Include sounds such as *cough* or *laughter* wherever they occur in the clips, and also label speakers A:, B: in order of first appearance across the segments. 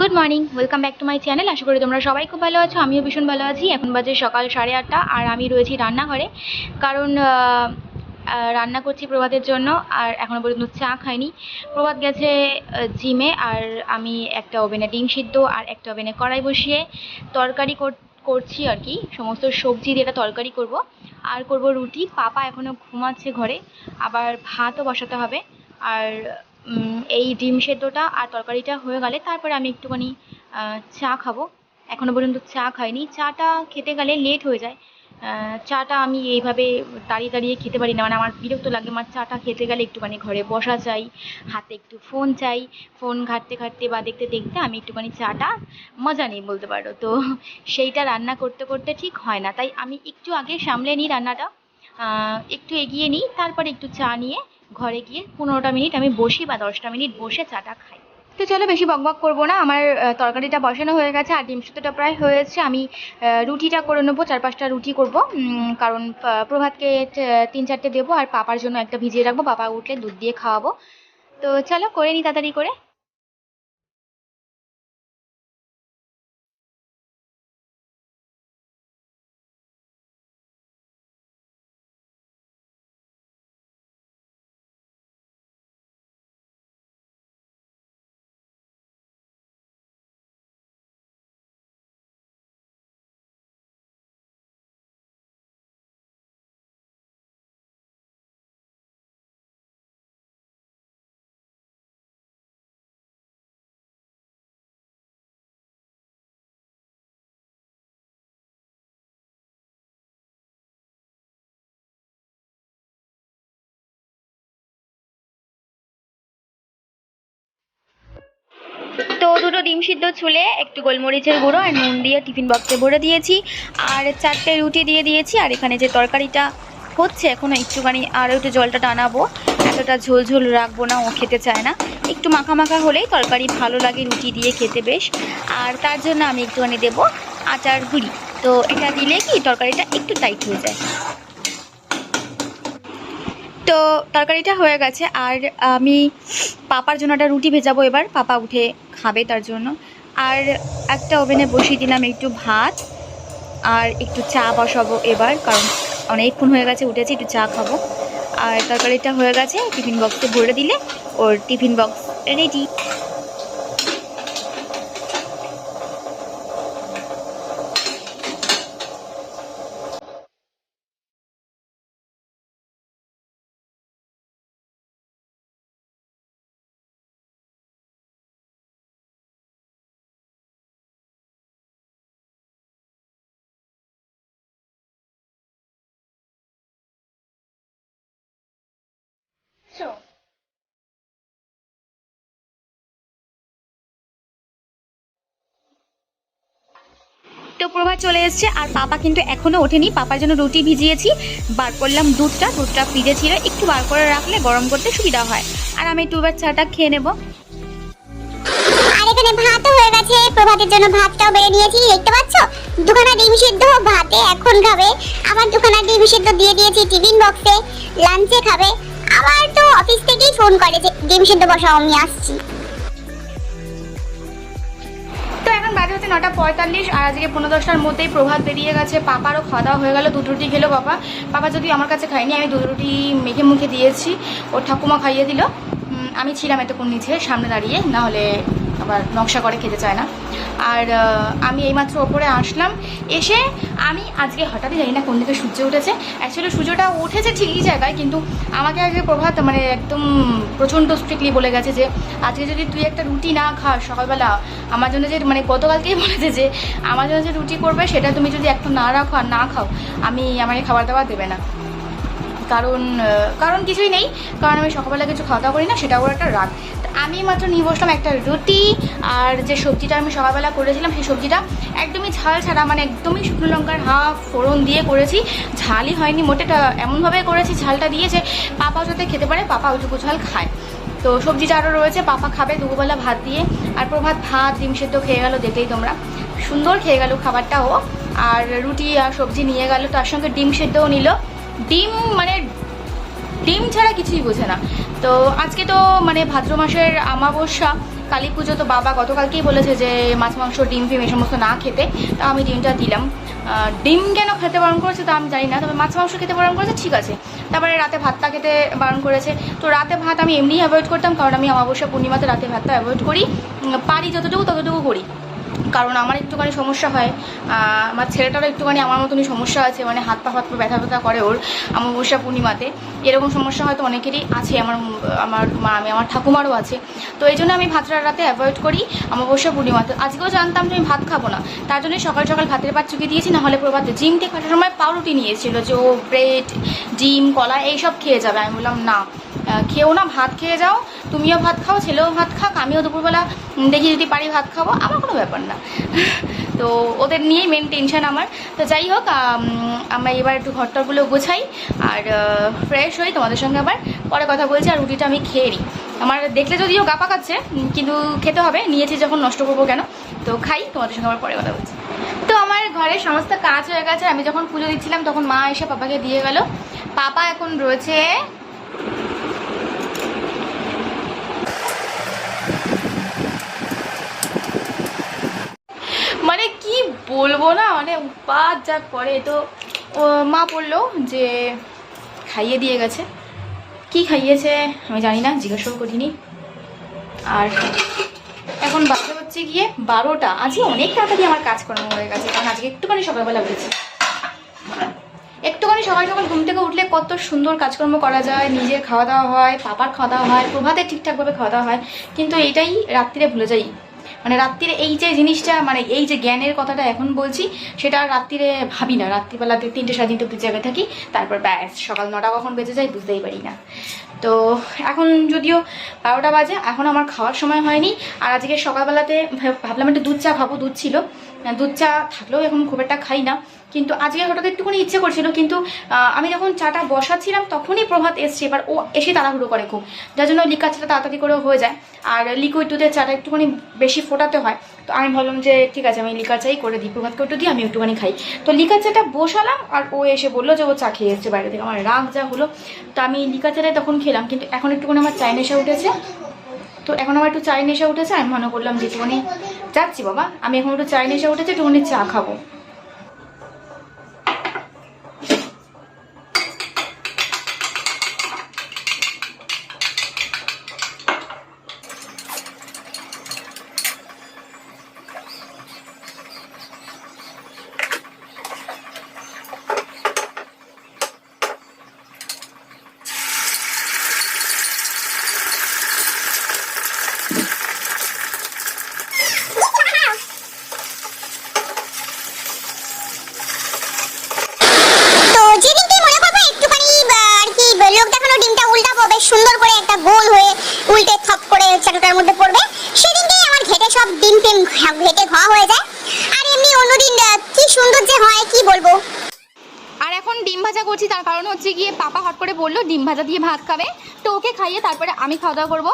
A: Good morning welcome back to my channel আশা করি তোমরা সবাই খুব ভালো আছো, আমিও ভীষণ ভালো আছি। এখন বাজে সকাল সাড়ে আটটা আর আমি রয়েছি রান্নাঘরে। কারণ রান্না করছি প্রভাতের জন্য আর এখনও পর্যন্ত চা খাইনি। প্রভাত গেছে জিমে আর আমি একটা ওভেনে ডিম সিদ্ধ আর একটা ওভেনে কড়াই বসিয়ে তরকারি কর- করছি আর কি। সমস্ত সবজি দিয়ে তরকারি করব। আর করব রুটি। পাপা এখনও ঘুমাচ্ছে ঘরে। আবার ভাতও বসাতে হবে। আর এই ডিম সেদ্ধটা আর তরকারিটা হয়ে গেলে তারপরে আমি একটুখানি চা খাব। এখনও পর্যন্ত চা খাইনি। চাটা খেতে গেলে লেট হয়ে যায়। চাটা আমি এইভাবে দাঁড়িয়ে দাঁড়িয়ে খেতে পারি না। মানে আমার বিরক্ত লাগে আমার চাটা খেতে গেলে একটুখানি ঘরে বসা চাই, হাতে একটু ফোন চাই। ফোন ঘাঁটতে ঘাঁটতে বা দেখতে দেখতে আমি একটুখানি চাটা মজা নেই বলতে পারো। তো সেইটা রান্না করতে করতে ঠিক হয় না। তাই আমি একটু আগে সামলে নিই রান্নাটা। একটু এগিয়ে নিই, তারপরে একটু চা নিয়ে ঘরে গিয়ে পনেরোটা মিনিট আমি বসি বা দশটা মিনিট বসে চাটা খাই। তো চলো বেশি বকবক করব না, আমার তরকারিটা বসানো হয়ে গেছে আর ডিম সুতোটা প্রায় হয়েছে। আমি রুটিটা করে নেব চার পাঁচটা রুটি করব। কারণ প্রভাতকে তিন চারটে দেবো আর পাপার জন্য একটা ভিজিয়ে রাখব। পাপা উঠলে দুধ দিয়ে খাওয়াবো। তো চলো করে নিই তাড়াতাড়ি করে। দুটো ডিম সিদ্ধ ছুলে একটু গোলমরিচের গুঁড়ো আর নুন দিয়ে টিফিন বক্সে ভরে দিয়েছি। আর চারটে রুটি দিয়ে দিয়েছি আর এখানে যে তরকারিটা হচ্ছে এখনও একটুখানি আরও একটু জলটা টানাবো। এতটা ঝোল ঝোল রাখব না, ও খেতে চায় না। একটু মাখা মাখা হলেই তরকারি ভালো লাগে রুটি দিয়ে খেতে বেশ। আর তার জন্য আমি একটুখানি দেবো আটার গুঁড়ি। তো এটা দিলে কি তরকারিটা একটু টাইট হয়ে যায়। তো তরকারিটা হয়ে গেছে আর আমি পাপার জন্য একটা রুটি ভেজাবো এবার। পাপা উঠে খাবে তার জন্য। আর একটা ওভেনে বসিয়ে দিলাম একটু ভাত আর একটু চা বসাবো এবার, কারণ অনেকক্ষণ হয়ে গেছে, উঠেছি, একটু চা খাব। আর তরকারিটা হয়ে গেছে, টিফিন বক্সে ভরে দিলে ওর টিফিন বক্স রেডি তো প্রভা চলে এসেছে, আর পাপা কিন্তু এখনও ওঠেনি। পাপার জন্য রুটি ভিজিয়েছি, বার করলাম দুধটা দুধটা ফ্রিজে ছিল, একটু বার করে রাখলে গরম করতে সুবিধা হয়। আর আমি একটু এবার চাটা খেয়ে নেব।
B: আর এখানে ভাতও হয়ে গেছে। প্রভাতের জন্য ভাতটাও বেড়ে নিয়েছি, দেখতে পাচ্ছ? দুখানা ডিম সিদ্ধ, ভাতে এখন খাবে। আবার দুখানা ডিম সিদ্ধ দিয়ে দিয়েছি টিফিন বক্সে। লাঞ্চে খাবে। আবার তো অফিস থেকেই ফোন করে যে গেম সেন্টে বসাও, আমি আসছি।
A: তো এখন বাজে হচ্ছে নটা পঁয়তাল্লিশ আর আজকে পনেরো দশটার মধ্যেই প্রভাত বেরিয়ে গেছে, পাপারও খাওয়া হয়ে গেল দুধ রুটি খেলো বাবা পাপা যদি আমার কাছে খায়নি, আমি দুধ রুটি মেখে মুখে দিয়েছি, ওর ঠাকুমা খাইয়ে দিল। আমি ছিলাম এতক্ষণ নিচে, সামনে দাঁড়িয়ে, না হলে আবার নকশা করে খেতে চায় না। আর আমি এইমাত্র ওপরে আসলাম, এসে আমি আজকে হঠাৎই জানি না কোন দিকে সূর্য উঠেছে। অ্যাকচুয়ালি সূর্যটা উঠেছে ঠিকই জায়গায়, কিন্তু আমাকে আগে প্রভাত মানে একদম প্রচণ্ড স্ট্রিক্টলি বলে গেছে যে, আজকে যদি তুই একটা রুটি না খাস সকালবেলা, আমার জন্য যে মানে গতকালকেই বলেছে যে, আমার জন্য যে রুটি করবে, সেটা তুমি যদি একটু না রাখো আর না খাও, আমি আমাকে খাবার দাবার দেবে না। কারণ কারণ কিছুই নেই। কারণ আমি সকালবেলা কিছু খাওয়া দাওয়া করি না সেটা ওর একটা রাগ। আমি মাত্র নিয়ে বসলাম একটা রুটি, আর যে সবজিটা আমি সকালবেলা করেছিলাম, সেই সবজিটা একদমই ঝাল ছাড়া মানে একদমই শুকনো লঙ্কার হাফ ফোড়ন দিয়ে করেছি। ঝালই হয়নি মোটেটা এমনভাবে করেছি, ঝালটা দিয়ে যে পাপাও যাতে খেতে পারে পাপা ওইটুকু ঝাল খায়। তো সবজিটা আরও রয়েছে, পাপা খাবে দুপুরবেলা ভাত দিয়ে, আর প্রভাত ভাত, ডিম সেদ্ধ খেয়ে গেল দেখলেই তোমরা। সুন্দর খেয়ে গেল খাবারটাও। আর রুটি আর সবজি নিয়ে গেল, তার সঙ্গে ডিম সেদ্ধও নিল। ডিম মানে ডিম ছাড়া কিছুই বোঝে না। তো আজকে তো মানে ভাদ্র মাসের আমাবস্যা কালী পুজো তো বাবা গতকালকেই বলেছে যে মাছ, মাংস, ডিম, ফিম এই সমস্ত না খেতে। তা আমি ডিমটা দিলাম। ডিম কেন খেতে বারণ করেছে তা আমি জানি না, তবে মাছ, মাংস খেতে বারণ করেছে, ঠিক আছে। তারপরে রাতে ভাতটা খেতে বারণ করেছে। তো রাতে ভাত আমি এমনিই অ্যাভয়েড করতাম, কারণ আমি অমাবস্যা পূর্ণিমাতে রাতে ভাতটা অ্যাভয়েড করি। পারি যতটুকু ততটুকু করি। কারণ আমার একটুখানি সমস্যা হয়। আমার ছেলেটারও একটুখানি আমার মতনই সমস্যা আছে মানে হাত পা হাত পা ব্যথা ব্যথা করে ওর অমাবস্যা পূর্ণিমাতে। এরকম সমস্যা হয়তো অনেকেরই আছে, আমার আমার মা, আমি, আমার ঠাকুমারও আছে। তো এই জন্য আমি ভাতটা রাতে অ্যাভয়েড করি অমাবস্যা পূর্ণিমাতে। আজকেও জানতাম যে আমি ভাত খাব না। তার জন্য সকাল সকাল ভাতের পাত চুকিয়ে দিয়েছি না হলে প্রভাতে জিম থেকে সময় পাউরুটি নিয়েছিল যে ও ব্রেড, ডিম, কলা, এইসব খেয়ে যাবে। আমি বললাম, না। খেয়েও না ভাত খেয়ে যাও। তুমিও ভাত খাও ছেলেও ভাত খাক আমিও দুপুরবেলা দেখি যদি পারি ভাত খাব। আমার কোনো ব্যাপার না। *laughs* তো ওদের নিয়েই মেন টেনশন আমার। তো যাই হোক আম, আমরা এবার একটু ঘরটরগুলো গোছাই আর ফ্রেশ হই তোমাদের সঙ্গে আবার পরে কথা বলছি আর রুটিটা আমি খেয়ে নিই। আমার দেখলে যদিও গা পাকাচ্ছে কিন্তু খেতে হবে। নিয়েছি যখন নষ্ট করব কেন? তো খাই তোমাদের সঙ্গে আবার পরে কথা বলছি। তো আমার ঘরের সমস্ত কাজ হয়ে গেছে। আমি যখন পুজো দিচ্ছিলাম তখন মা এসে পাপাকে দিয়ে গেল। পাপা এখন রয়েছে মানে কি বলব না মানে উৎপাত যা করে। তো মা বলল যে, খাইয়ে দিয়ে গেছে। কি খাইয়েছে আমি জানি না, জিজ্ঞাসাও করিনি। আর এখন বাজে হচ্ছে গিয়ে বারোটা। আজকে অনেক তাড়াতাড়ি আমার কাজকর্ম হয়ে গেছে, কারণ আজকে একটুখানি সকালবেলা উঠেছি। একটুখানি সকাল সকাল ঘুম থেকে উঠলে কত সুন্দর কাজকর্ম করা যায়, নিজের খাওয়া দাওয়া হয়, পাপার খাওয়া দাওয়া হয় প্রভাতে ঠিকঠাকভাবে খাওয়া দাওয়া হয়। কিন্তু এটাই রাত্রিরে ভুলে যাই। মানে রাত্রিরে এই যে জিনিসটা মানে এই যে জ্ঞানের কথাটা এখন বলছি, সেটা আর রাত্রিরে ভাবি না। রাত্রিবেলাতে তিনটে, সাড়ে তিনটে অব্দি জায়গায় থাকি, তারপর ব্যাস, সকাল নটা কখন বেজে যায় বুঝতেই পারি না। তো এখন যদিও বারোটা বাজে, এখন আমার খাওয়ার সময় হয়নি, আর আজকে সকালবেলাতে ভাবলাম একটু দুধ চা খাব, দুধ ছিল। দুধ চা থাকলেও এখন খুব একটা খাই না। কিন্তু আজকে হঠাৎ একটুখানি ইচ্ছে করছিল, কিন্তু আমি যখন চাটা বসাচ্ছিলাম তখনই প্রভাত এসছে। এবার ও এসে তাড়াহুড়ো করে খুব। যার জন্য লিকার চাটা তাড়াতাড়ি করে হয়ে যায়। আর লিকুইড দুধের চাটা একটুখানি বেশি ফোটাতে হয়। তো আমি ভাবলাম যে, ঠিক আছে, আমি লিকার চাই করে দিই। প্রভাতকে একটু দিই আমি একটুখানি খাই। তো লিকার চাটা বসালাম আর ও এসে বলল যে, ও চা খেয়ে এসছে বাইরে থেকে। আমার রাগ যা হলো। তো আমি লিকার চাটাই তখন খেলাম, কিন্তু এখন একটুখানি আমার চাই নেশা উঠেছে। তো এখন আমার একটু চাই নেশা উঠেছে। আমি মনে করলাম যে, একটুখানি যাচ্ছি বাবা। আমি এখন একটু চাইনিজে উঠেছি একটু চা খাব
B: তো যেদিনকে মনে করব একটুখানি আহ, আর কি লোক দেখানো ডিমটা উল্টাবো বেশ সুন্দর করে একটা গোল হয়ে উল্টে থপ করে চাটুটার মধ্যে পড়বে সেদিনকেই আমার ঘেটে সব ডিম টিম ঘা- ঘেটে ঘা হয়ে যায় আর এমনি অন্যদিন আহ, কি সুন্দর যে হয় কি বলব
A: আর এখন ডিম ভাজা করছি তার কারণ হচ্ছে গিয়ে পাপা হট করে বলল ডিম ভাজা দিয়ে ভাত খাবে। তো ওকে খাইয়ে তারপরে আমি খাওয়া দাওয়া করব।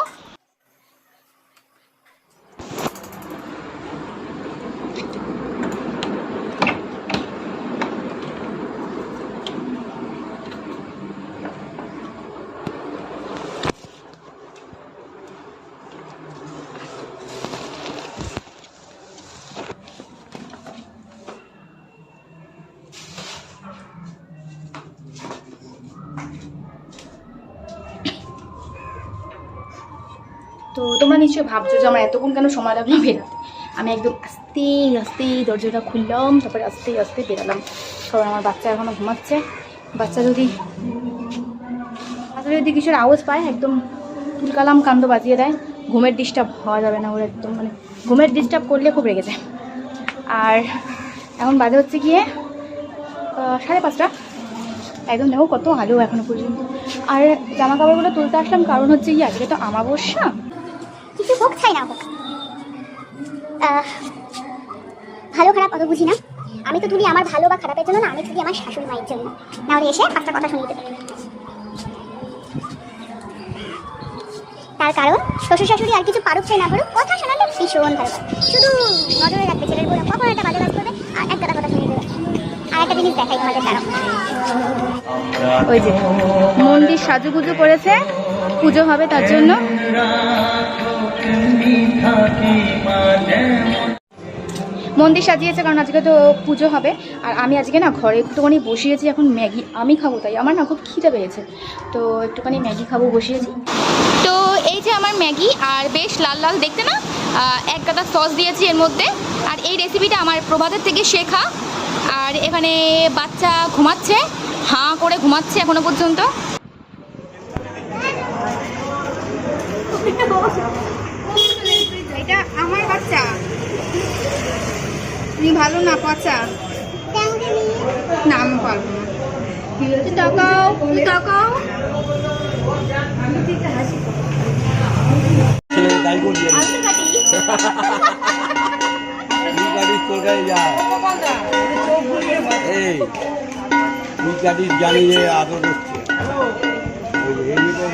A: নিশ্চয়ই ভাবছ যে আমার এতক্ষণ কেন সময় লাগল বেরাতে? আমি একদম আস্তে আস্তে দরজাটা খুললাম, তারপরে আস্তে আস্তে বেরালাম। কারণ আমার বাচ্চা এখনও ঘুমাচ্ছে। বাচ্চা যদি বাচ্চা যদি কিছুর আওয়াজ পায়, একদম তুলকালাম কান্দ বাজিয়ে দেয়। ঘুমের ডিস্টার্ব হওয়া যাবে না ওর একদম মানে ঘুমের ডিস্টার্ব করলে খুব রেগে যায়। আর এখন বাজে হচ্ছে গিয়ে সাড়ে পাঁচটা। একদম দেখো কত আলো এখনও পর্যন্ত। আর জামা কাপড়গুলো তুলতে আসলাম, কারণ হচ্ছে কি আজকে তো আমাবস্যা।
B: কিছু হোক চাই না হোক। ভালো খারাপ অত বুঝি না। আমি তো তুলি আমার ভালো বা খারাপের জন্য না, আমি তুলি আমার শাশুড়ি মায়ের জন্য। নাহলে এসে পাঁচটা কথা শুনিয়ে দেবে। তার কারণ, শ্বশুর শাশুড়ি আর কিছু পারুক চাই না পারুক, কথা শোনালে ভীষণ ভালো শুধু নজরে রাখবে ছেলের বলে কখন একটা বাজে কাজ করবে, আর এক কথা শুনিয়ে দেবে। আর একটা জিনিস দেখাই তোমাদের দাঁড়াও
A: ওই যে, মন্দির সাজুগুজু করেছে, পুজো হবে তার জন্য। মন্দির সাজিয়েছে কারণ আজকে তো পুজো হবে। আর আমি আজকে না ঘরে একটুখানি বসিয়েছি এখন ম্যাগি আমি খাব তাই। আমার না খুব খিদে পেয়েছে তো একটুখানি ম্যাগি খাব বসিয়েছি। তো এই যে আমার ম্যাগি আর বেশ লাল লাল দেখতে না? এক গাদা সস দিয়েছি এর মধ্যে। আর এই রেসিপিটা আমার প্রভাতের থেকে শেখা। আর এখানে বাচ্চা ঘুমাচ্ছে হাঁ করে ঘুমাচ্ছে এখনও পর্যন্ত। *laughs*
C: বাচ্চা তুমি ভালো না পচা? না আমি পারব না।
A: তাকাও তাকাও।
D: তাই তুই তুই কাটিস জানি যে আদর করছে।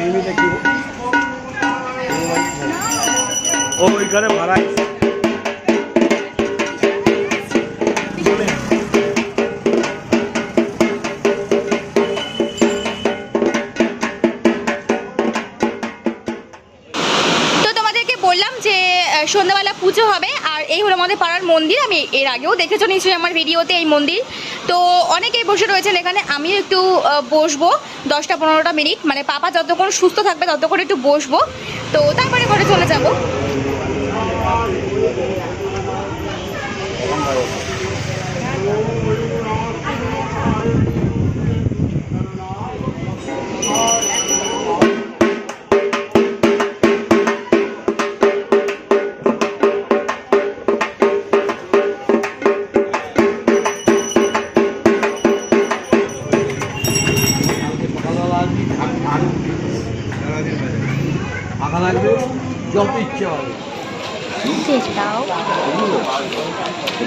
D: এমনিতে কি?
A: তো তোমাদেরকে বললাম যে সন্ধ্যাবেলা পুজো হবে, আর এই হলো আমাদের পাড়ার মন্দির। আমি এর আগেও দেখেছ নিশ্চয়ই আমার ভিডিওতে এই মন্দির। তো অনেকেই বসে রয়েছেন এখানে, আমিও একটু বসবো দশটা পনেরোটা মিনিট। মানে পাপা যতক্ষণ সুস্থ থাকবে, ততক্ষণ একটু বসবো। তো তারপরে ঘরে চলে যাব।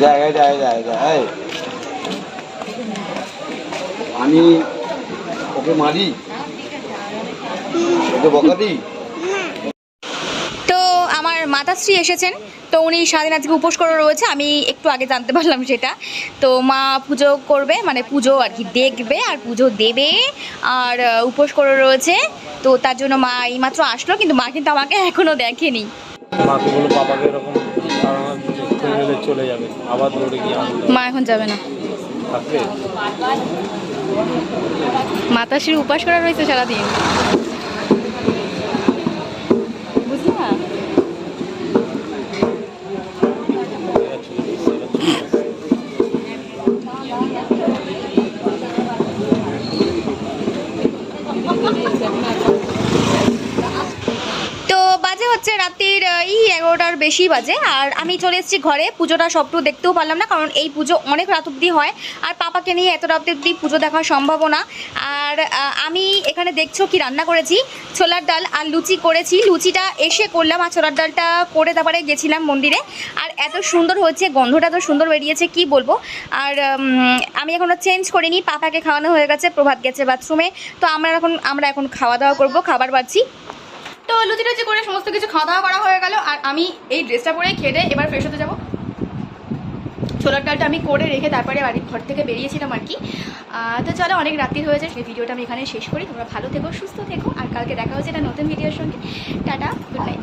D: জায়গায় জায়গায় জায়গায় আমি ওকে মারি? ওকে বকা দিই?
A: তো আমার মাতাশ্রী এসেছেন তো উনি সারাদিন আজকে উপোস করে রয়েছে আমি একটু আগে জানতে পারলাম সেটা। তো মা পুজো করবে মানে পুজো আর কি দেখবে আর পুজো দেবে আর উপোস করে রয়েছে। তো তার জন্য মা এইমাত্র আসলো কিন্তু মা কিন্তু আমাকে এখনও দেখেনি।
E: মাকে বলো বাবাকে এরকম চলে যাবে আবার দৌড়ে গিয়ে
A: মা এখন যাবে না। মাতাশ্রী উপাস করা রয়েছে সারাদিন বুঝলা তো বাজে হচ্ছে রাত্রির এই এগারোটার বেশি বাজে। আর আমি চলে এসেছি ঘরে, পুজোটা সবটু দেখতেও পারলাম না, কারণ এই পুজো অনেক রাত অব্দি হয়। আর পাপাকে নিয়ে এত রাত অব্দি পুজো দেখা সম্ভব না আর আমি এখানে দেখছ কি রান্না করেছি? ছোলার ডাল আর লুচি করেছি। লুচিটা এসে করলাম আর ছোলার ডালটা করে তারপরে গেছিলাম মন্দিরে। আর এত সুন্দর হয়েছে, গন্ধটা এত সুন্দর বেরিয়েছে, কি বলব? আর আমি এখনও চেঞ্জ করিনি, পাপাকে খাওয়ানো হয়ে গেছে, প্রভাত গেছে বাথরুমে। তো আমরা এখন আমরা এখন খাওয়া দাওয়া করব, খাবার পাচ্ছি তো লুচি টুচি করে সমস্ত কিছু খাওয়া দাওয়া করা হয়ে গেল। আর আমি এই ড্রেসটা পরে খেটে এবার ফ্রেশ হতে যাব। ছোলার ডালটা আমি করে রেখে তারপরে বাড়ির ঘর থেকে বেরিয়েছিলাম আর কি। তো চলো অনেক রাত্রি হয়েছে সেই ভিডিওটা আমি এখানে শেষ করি। তোমরা ভালো থেকো, সুস্থ থেকো। আর কালকে দেখা হচ্ছে একটা নতুন ভিডিওর সঙ্গে। Tata good night